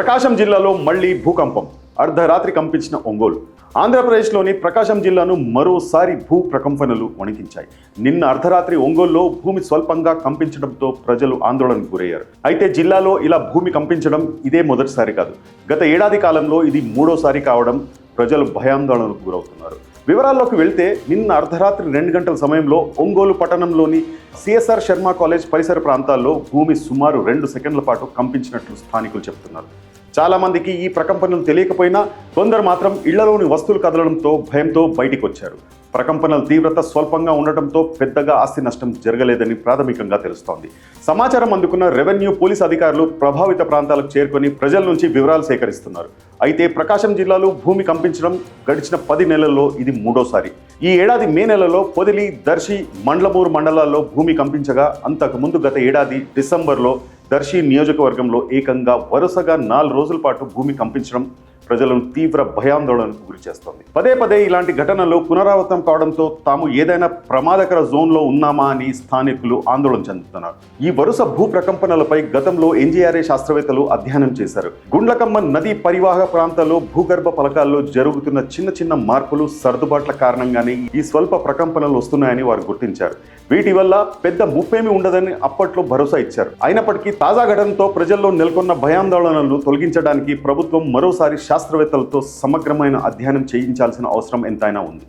ప్రకాశం జిల్లాలో మళ్ళీ భూకంపం. అర్ధరాత్రి కంపించిన ఒంగోలు. ఆంధ్రప్రదేశ్లోని ప్రకాశం జిల్లాను మరోసారి భూ ప్రకంపనలు వణికించాయి. నిన్న అర్ధరాత్రి ఒంగోలులో భూమి స్వల్పంగా కంపించడంతో ప్రజలు ఆందోళనకు గురయ్యారు. అయితే జిల్లాలో ఇలా భూమి కంపించడం ఇదే మొదటిసారి కాదు. గత ఏడాది కాలంలో ఇది మూడోసారి కావడం ప్రజలు భయాందోళనకు గురవుతున్నారు. వివరాల్లోకి వెళ్తే నిన్న అర్ధరాత్రి రెండు గంటల సమయంలో ఒంగోలు పట్టణంలోని సిఎస్ఆర్ శర్మ కాలేజ్ పరిసర ప్రాంతాల్లో భూమి సుమారు రెండు సెకండ్ల పాటు కంపించినట్లు స్థానికులు చెబుతున్నారు చాలామందికి ఈ ప్రకంపనలు తెలియకపోయినా కొందరు మాత్రం ఇళ్ళలోని వస్తువులు కదలడంతో భయంతో బయటికి వచ్చారు ప్రకంపనల తీవ్రత స్వల్పంగా ఉండటంతో పెద్దగా ఆస్తి నష్టం జరగలేదని ప్రాథమికంగా తెలుస్తోంది. సమాచారం అందుకున్న రెవెన్యూ పోలీస్ అధికారులు ప్రభావిత ప్రాంతాలకు చేరుకొని ప్రజల నుంచి వివరాలు సేకరిస్తున్నారు. అయితే ప్రకాశం జిల్లాలో భూమి కంపించడం గడిచిన పది నెలల్లో ఇది మూడోసారి. ఈ ఏడాది మే నెలలో పొదిలి దర్శి మండలమూరు మండలాల్లో భూమి కంపించగా అంతకుముందు గత ఏడాది డిసెంబర్లో దర్శి నియోజకవర్గంలో ఏకంగా వరుసగా నాలుగు రోజుల పాటు భూమి కంపించడం ప్రజలను తీవ్ర భయాందోళనకు గురి చేస్తోంది. పదే పదే ఇలాంటి ఘటనలు పునరావృతం కావడంతో తాము ఏదైనా ప్రమాదకర జోన్లో ఉన్నామా అని స్థానికులు ఆందోళన చెందుతున్నారు. ఈ వరుస భూ ప్రకంపనలపై గతంలో ఎన్జీఆర్ఏ శాస్త్రవేత్తలు అధ్యయనం చేశారు. గుండ్లకమ్మ నది పరివాహక ప్రాంతాల్లో భూగర్భ ఫలకాల్లో జరుగుతున్న చిన్న చిన్న మార్పులు సర్దుబాట్ల కారణంగానే ఈ స్వల్ప ప్రకంపనలు వస్తున్నాయని వారు గుర్తించారు. వీటి వల్ల పెద్ద ముప్పేమి ఉండదని అప్పట్లో భరోసా ఇచ్చారు. అయినప్పటికీ తాజా ఘటనతో ప్రజల్లో నెలకొన్న భయాందోళనలు తొలగించడానికి ప్రభుత్వం మరోసారి శాస్త్రవేత్తలతో సమగ్రమైన అధ్యయనం చేయించాల్సిన అవసరం ఎంతైనా ఉంది.